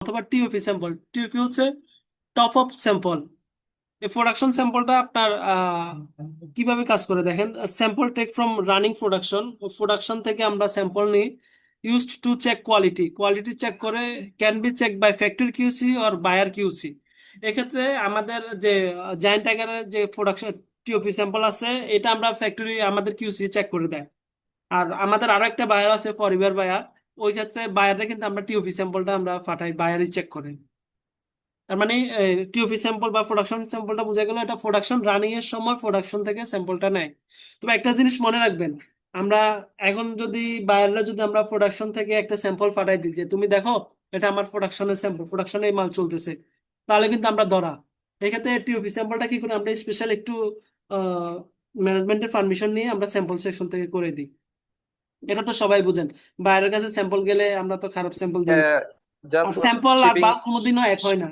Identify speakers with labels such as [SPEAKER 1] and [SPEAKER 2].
[SPEAKER 1] অথবা TOP sample TOP হচ্ছে top of sample এই প্রোডাকশন স্যাম্পলটা আপনার কীভাবে কাজ করে দেখেন? Sample take from running production production থেকে আমরা স্যাম্পল নিই। Used to check quality quality check করে can be check by factory QC or buyer QC এক্ষেত্রে আমাদের যে জায়েন্ট টাইগারের যে প্রোডাকশন টিওপি স্যাম্পল আছে, এটা আমরা ফ্যাক্টরি আমাদের কিউসি চেক করে দেয়। আর আমাদের আরও একটা বায়ার আছে পরিবার বায়ার ওই ক্ষেত্রে বায়ারে কিন্তু আমরা টিওপি স্যাম্পলটা আমরা পাঠাই বায়ারই চেক করে। তার মানে টিওপি স্যাম্পল বা প্রোডাকশন স্যাম্পলটা বোঝা গেল এটা প্রোডাকশন রানিং এর সময় প্রোডাকশন থেকে স্যাম্পলটা নেয়। তবে একটা জিনিস মনে রাখবেন, আমরা এখন যদি বায়াররা যদি আমরা প্রোডাকশন থেকে একটা স্যাম্পল পাঠাই দিই, যে তুমি দেখো, এটা আমার প্রোডাকশনের স্যাম্পল প্রোডাকশনে মাল চলতেছে, তাহলে কিন্তু আমরা ধরা। এক্ষেত্রে টিওপি স্যাম্পলটা কি করে, আমরা স্পেশাল একটু ম্যানেজমেন্টের পারমিশন নিয়ে আমরা স্যাম্পল সেকশন থেকে করে দিই। এটা তো সবাই বুঝেন। বাইরের কাছে স্যাম্পল গেলে আমরা তো খারাপ স্যাম্পল দিই।
[SPEAKER 2] আহ,
[SPEAKER 1] আর
[SPEAKER 2] just
[SPEAKER 1] স্যাম্পল আর
[SPEAKER 2] shipping
[SPEAKER 1] বাল্ক কোনোদিনও এক হয় না।